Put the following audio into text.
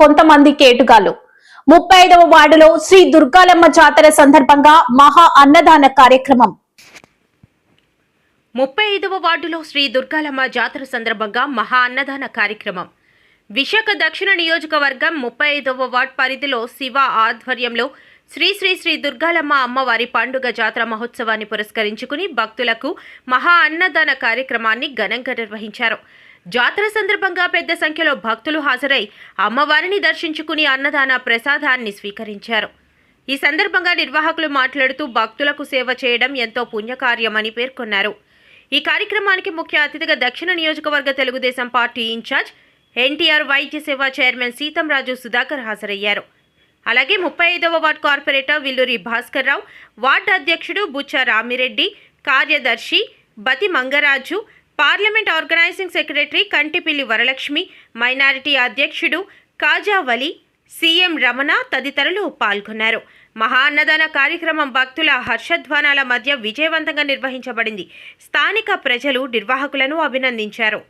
కొంతమంది కేటుగాలు. ముప్పై ఐదవ వార్డులో శ్రీ దుర్గాలమ్మ జాతర సందర్భంగా మహా అన్నదాన కార్యక్రమం. ముప్పై ఐదవ వార్డులో శ్రీ దుర్గాలమ్మ జాతర సందర్భంగా మహా అన్నదాన కార్యక్రమం. విశాఖ దక్షిణ నియోజకవర్గం ముప్పై ఐదవ వార్డ్ పరిధిలో శివ ఆధ్వర్యంలో శ్రీ శ్రీ శ్రీ దుర్గాలమ్మ అమ్మవారి పండుగ జాతర మహోత్సవాన్ని పురస్కరించుకుని భక్తులకు మహా అన్నదాన కార్యక్రమాన్ని ఘనంగా నిర్వహించారు. జాతర సందర్భంగా పెద్ద సంఖ్యలో భక్తులు హాజరై అమ్మవారిని దర్శించుకుని అన్నదాన ప్రసాదాన్ని స్వీకరించారు. ఈ సందర్భంగా నిర్వాహకులు మాట్లాడుతూ భక్తులకు సేవ చేయడం ఎంతో పుణ్యకార్యమని పేర్కొన్నారు. ఈ కార్యక్రమానికి ముఖ్య అతిథిగా దక్షిణ నియోజకవర్గ తెలుగుదేశం పార్టీ ఇన్ఛార్జ్ ఎన్టీఆర్ వైద్య సేవ చైర్మన్ సీతంరాజు సుధాకర్ హాజరయ్యారు. అలాగే ముప్పై ఐదవ ward corporator Villuri Bhaskar Rao ward అధ్యక్షుడు బుచ్చ రామిరెడ్డి కార్యదర్శి Bathi Mangaraju parliament organising secretary Kantipilli Varalakshmi minority అధ్యక్షుడు కాజావలి సీఎం రమణ తదితరులు పాల్గొన్నారు. మహా అన్నదాన కార్యక్రమం భక్తుల హర్షధ్వానాల మధ్య విజయవంతంగా నిర్వహించబడింది. స్థానిక ప్రజలు నిర్వాహకులను అభినందించారు.